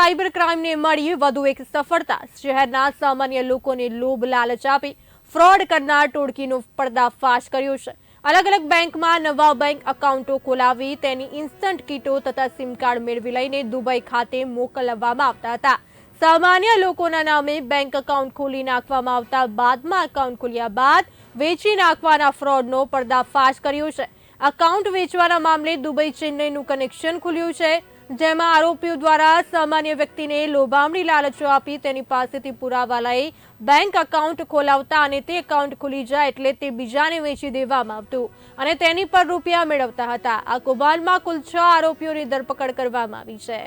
Cyber ક્રાઇમને મળી વધુ એક સફળતા. શહેરના સામાન્ય લોકોને લોભ લાલચ આપી ફ્રોડ કરનાર ટોળકીનો પર્દાફાશ કર્યો છે. અલગ અલગ બેંકમાં નવા બેંક એકાઉન્ટો ખોલાવી તેની ઇન્સ્ટન્ટ કીટો તથા સિમ કાર્ડ મેળવી લઈને દુબઈ ખાતે મોકલવામાં આવતા હતા. સામાન્ય લોકોના નામે બેંક એકાઉન્ટ ખોલી નાખવામાં આવતા બાદમાં એકાઉન્ટ ખોલ્યા બાદ વેચી નાખવાના ફ્રોડનો પર્દાફાશ કર્યો છે. એકાઉન્ટ વેચવાના મામલે દુબઈ ચેન્નઈનું કનેક્શન ખુલ્યું છે. જેમાં આરોપીઓ દ્વારા સામાન્ય વ્યક્તિને લોભામણી લાલચો આપી તેની પાસેથી પુરાવા લઈ બેંક એકાઉન્ટ ખોલાવતા અને તે એકાઉન્ટ ખુલી જાય એટલે તે બીજાને વેચી દેવામાં આવતું અને તેની પર રૂપિયા મેળવતા હતા. આ કૌભાંડમાં કુલ છ આરોપીઓની ધરપકડ કરવામાં આવી છે.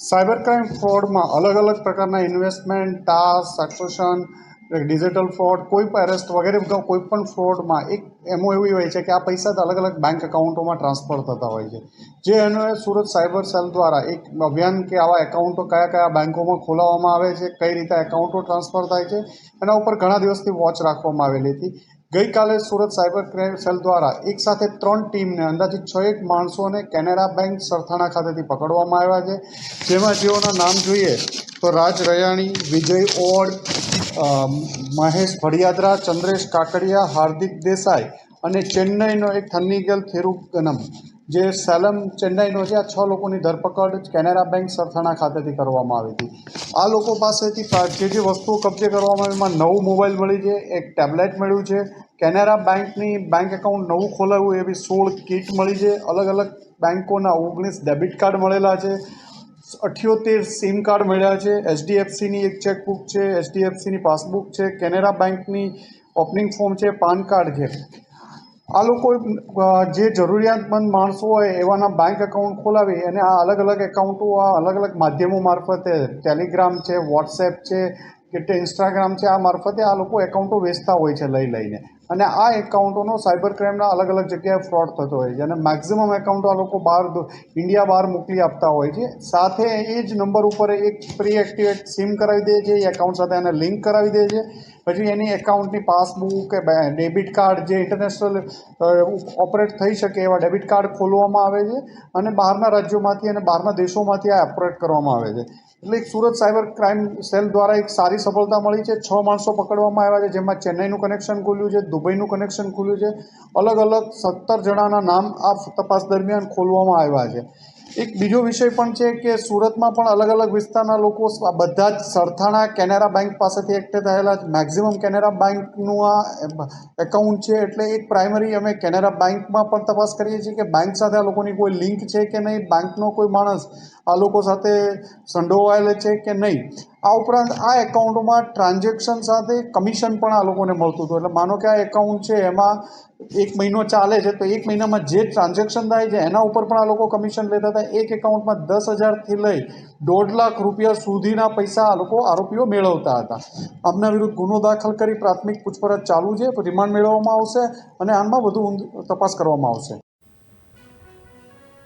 સાયબર ક્રાઇમ ફ્રોડમાં અલગ અલગ પ્રકારના ઇન્વેસ્ટમેન્ટ, ટાસ્ક સક્સેશન ડિજિટલ ફ્રોડ કોઈ પણ એરેસ્ટ વગેરે, કોઈ પણ ફ્રોડમાં એક એમો એવી હોય છે કે આ પૈસા અલગ અલગ બેંક એકાઉન્ટોમાં ટ્રાન્સફર થતા હોય છે. જે એનો સુરત સાયબર સેલ દ્વારા એક અભિયાન કે આવા એકાઉન્ટો કયા કયા બેંકોમાં ખોલાવવામાં આવે છે, કઈ રીતે એકાઉન્ટો ટ્રાન્સફર થાય છે, એના ઉપર ઘણા દિવસથી વોચ રાખવામાં આવેલી હતી. ગઈકાલે સુરત સાયબર ક્રાઇમ સેલ દ્વારા એક સાથે ત્રણ ટીમને અંદાજિત છ એક માણસોને કેનેરા બેંક સરથાણા ખાતેથી પકડવામાં આવ્યા છે. જેમાં જેઓના નામ જોઈએ તો રાજ રયાણી, વિજય ઓડ મહેશ ભડિયાદરા, ચંદ્રેશ કાકડિયા, હાર્દિક દેસાઈ અને ચેન્નઈનો એક થન્નીગલ થેરુગનમ જે સેલમ ચેન્નઈનો છે, આ છ લોકોની ધરપકડ કેનેરા બેંક સરથાણા ખાતેથી કરવામાં આવી હતી. આ લોકો પાસેથી જે જે વસ્તુઓ કબજે કરવામાં આવી, એમાં નવું મોબાઈલ મળી છે, એક ટેબ્લેટ મળ્યું છે, કેનેરા બેંકની બેંક એકાઉન્ટ નવું ખોલાવ્યું એવી સોળ કીટ મળી છે અલગ અલગ બેંકોના ઓગણીસ ડેબિટ કાર્ડ મળેલા છે અઠ્યોતેર સિમ કાર્ડ મળ્યા છે, એચડીએફસીની એક ચેકબુક છે, એચડીએફસીની પાસબુક છે, કેનેરા બેંકની ઓપનિંગ ફોર્મ છે, પાન કાર્ડ છે. આ લોકો જે જરૂરિયાતમંદ માણસો હોય એવાના બેંક એકાઉન્ટ ખોલાવી અને આ અલગ અલગ એકાઉન્ટો આ અલગ અલગ માધ્યમો મારફતે ટેલિગ્રામ છે વોટ્સએપ છે કે ઇન્સ્ટાગ્રામ છે, આ મારફતે આ લોકો એકાઉન્ટો વેચતા હોય છે લઈ લઈને. અને આ એકાઉન્ટોનો સાયબર ક્રાઇમના અલગ અલગ જગ્યાએ ફ્રોડ થતો હોય છે. અને મેક્ઝિમમ એકાઉન્ટો આ લોકો બહાર ઇન્ડિયા બહાર મોકલી આપતા હોય છે. સાથે એ જ નંબર ઉપર એક પ્રી એક્ટિવેટ સિમ કરાવી દે છે, એ એકાઉન્ટ સાથે એને લિંક કરાવી દે છે. પછી એની એકાઉન્ટની પાસબુક કે ડેબિટ કાર્ડ જે ઇન્ટરનેશનલ ઓપરેટ થઈ શકે એવા ડેબિટ કાર્ડ ખોલવામાં આવે છે અને બહારના રાજ્યોમાંથી અને બહારના દેશોમાંથી આ ઓપરેટ કરવામાં આવે છે. એટલે એક સુરત સાયબર ક્રાઇમ સેલ દ્વારા એક સારી સફળતા મળી છે. છ માણસો પકડવામાં આવ્યા છે, જેમાં ચેન્નઈનું કનેક્શન ખોલ્યું છે દુબઈનું કનેક્શન ખુલ્યું છે. અલગ અલગ સત્તર જણાના નામ આ તપાસ દરમિયાન ખોલવામાં આવ્યા છે. એક બીજો વિષય પણ છે કે સુરતમાં પણ અલગ અલગ વિસ્તારના લોકો બધા જ સરથાણા કેનેરા બેંક પાસેથી એકઠે થયેલા મેક્ઝિમમ કેનેરા બેંકનું આ એકાઉન્ટ છે એટલે એક પ્રાઇમરી અમે કેનેરા બેંકમાં પણ તપાસ કરીએ છીએ કે બેંક સાથે આ લોકોની કોઈ લિંક છે કે નહીં? બેંકનો કોઈ માણસ આ લોકો સાથે સંડોવાયેલો છે કે નહીં? આ ઉપરાંત આ એકાઉન્ટમાં ટ્રાન્ઝેક્શન સાથે કમિશન પણ આ લોકોને મળતું હતું. એટલે માનો કે આ એકાઉન્ટ છે એમાં એક મહિનો ચાલે છે, તો એક મહિનામાં જે ટ્રાન્ઝેક્શન થાય છે, એના ઉપર પણ આ લોકો કમિશન લેતા હતા. એક એકાઉન્ટમાં દસ હજારથી લઈ દોઢ લાખ રૂપિયા સુધીના પૈસા આ લોકો આરોપીઓ મેળવતા હતા. આમના વિરુદ્ધ ગુનો દાખલ કરી પ્રાથમિક પૂછપરછ ચાલુ છે રિમાન્ડ મેળવવામાં આવશે અને આમાં વધુ તપાસ કરવામાં આવશે.